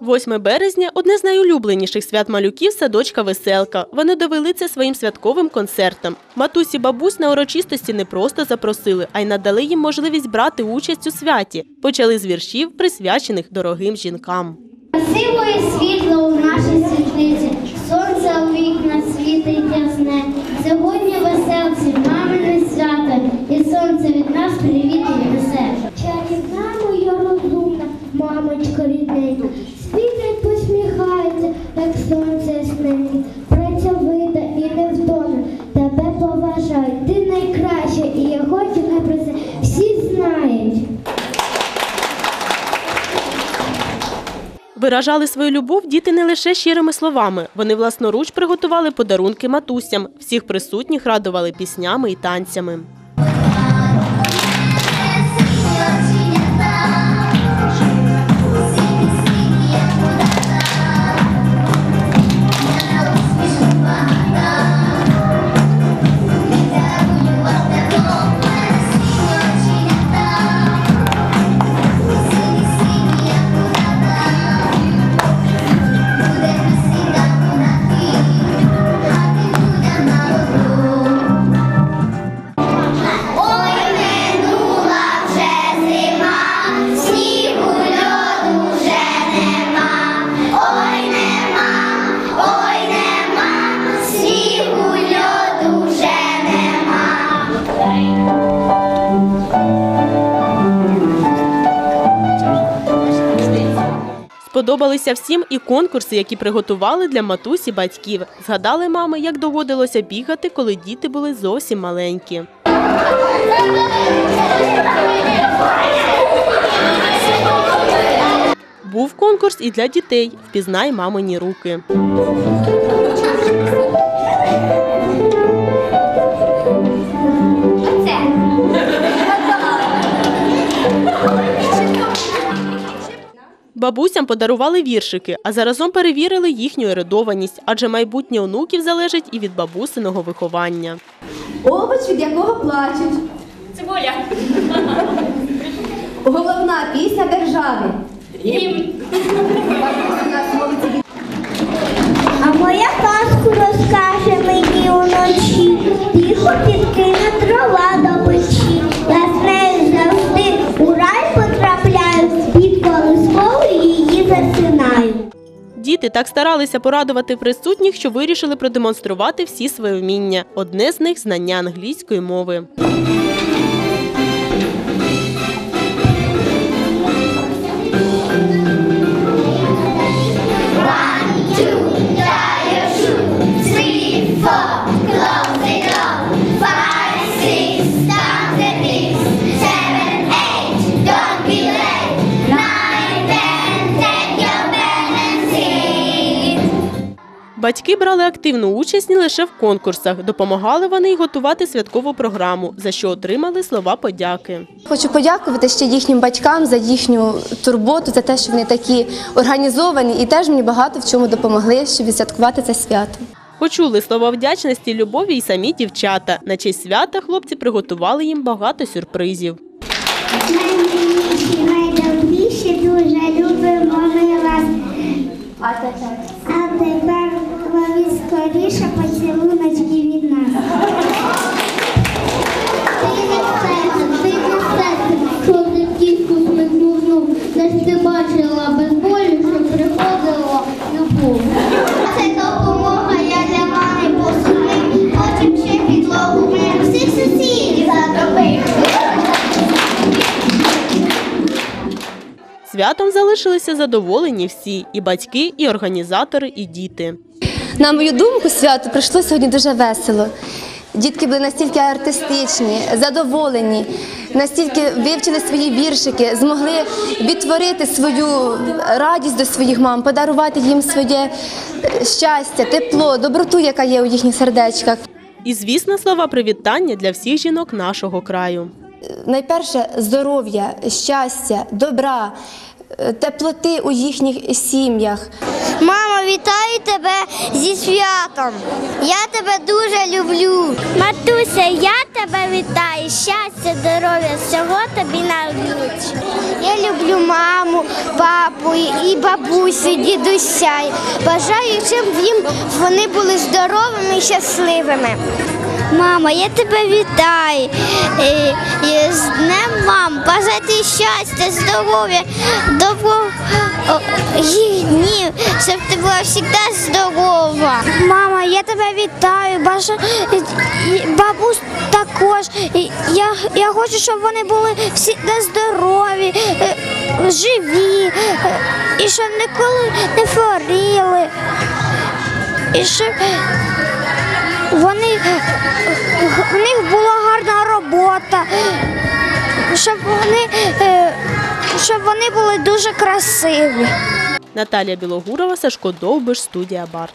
8 березня одне з найулюбленіших свят малюків садочка Веселка. Вони довели це своїм святковим концертом. Матусі бабусь на урочистості не просто запросили, а й надали їм можливість брати участь у святі. Почали з віршів, присвячених дорогим жінкам. Красиво і світло у нашій світлиці, сонце у вікна світить ясне. Сьогодні веселці, мамине свято, і сонце від нас привіт несе. Чарівна моя розумна, мамочка рідненька, сонце ясненьке. Працьовита і невтомна, тебе поважають, ти найкраща, і я хочу не про це всі знають. Виражали свою любов діти не лише щирими словами. Вони власноруч приготували подарунки матусям. Всіх присутніх радували піснями і танцями. Сподобалися всім і конкурси, які приготували для матусі батьків. Згадали мами, як доводилося бігати, коли діти були зовсім маленькі. Був конкурс і для дітей. Впізнай мамині руки. Бабусям подарували віршики, а заразом перевірили їхню ерудованість, адже майбутнє онуків залежить і від бабусиного виховання. Овоч, від якого плачуть. Цибуля. Головна пісня держави. Гімн. А моя казку розкаже мені уночі, тихо підкине Діти так старалися порадувати присутніх, що вирішили продемонструвати всі свої вміння. Одне з них знання англійської мови. Батьки брали активну участь не лише в конкурсах, допомагали вони й готувати святкову програму, за що отримали слова подяки. Хочу подякувати ще їхнім батькам за їхню турботу, за те, що вони такі організовані і теж мені багато в чому допомогли, щоб відсвяткувати це свято. Почули слова вдячності, любові й самі дівчата. На честь свята хлопці приготували їм багато сюрпризів. Найбільші, найдобріші, дуже любимо ми вас. А тепер скоріше поцілуночки від нас. Ти не серце, що ти кістку смикнув, десь ти бачила без болю, що приходила любов. Це допомога, я для мами посудив, потім ще підлогу ми всіх сусідів затопив. Святом залишилися задоволені всі і батьки, і організатори, і діти. На мою думку, свято пройшло сьогодні дуже весело. Дітки були настільки артистичні, задоволені, настільки вивчили свої віршики, змогли відтворити свою радість до своїх мам, подарувати їм своє е, щастя, тепло, доброту, яка є у їхніх сердечках. І, звісно, слова привітання для всіх жінок нашого краю. Найперше здоров'я, щастя, добра, е, теплоти у їхніх сім'ях. Мама вітаю тебе зі святом. Я тебе дуже люблю. Матуся, я тебе вітаю. Щастя, здоров'я, всього тобі на найкраще. Я люблю маму, папу і бабусю, дідуся. Бажаю, щоб їм вони були здоровими і щасливими. Мама, я тебе вітаю. Е, е, З днем мам, бажати щастя, здоров'я, довгих днів, щоб ти була завжди здорова. Мама, я тебе вітаю. Бажаю бабусь також. Я, я хочу, щоб вони були всі здорові, е, живі, е, і щоб ніколи не хворіли. І щоб вони в них була гарна робота, щоб вони, е, щоб вони були дуже красиві. Наталія Білогурова, Сашко Довбиш, студія Барт.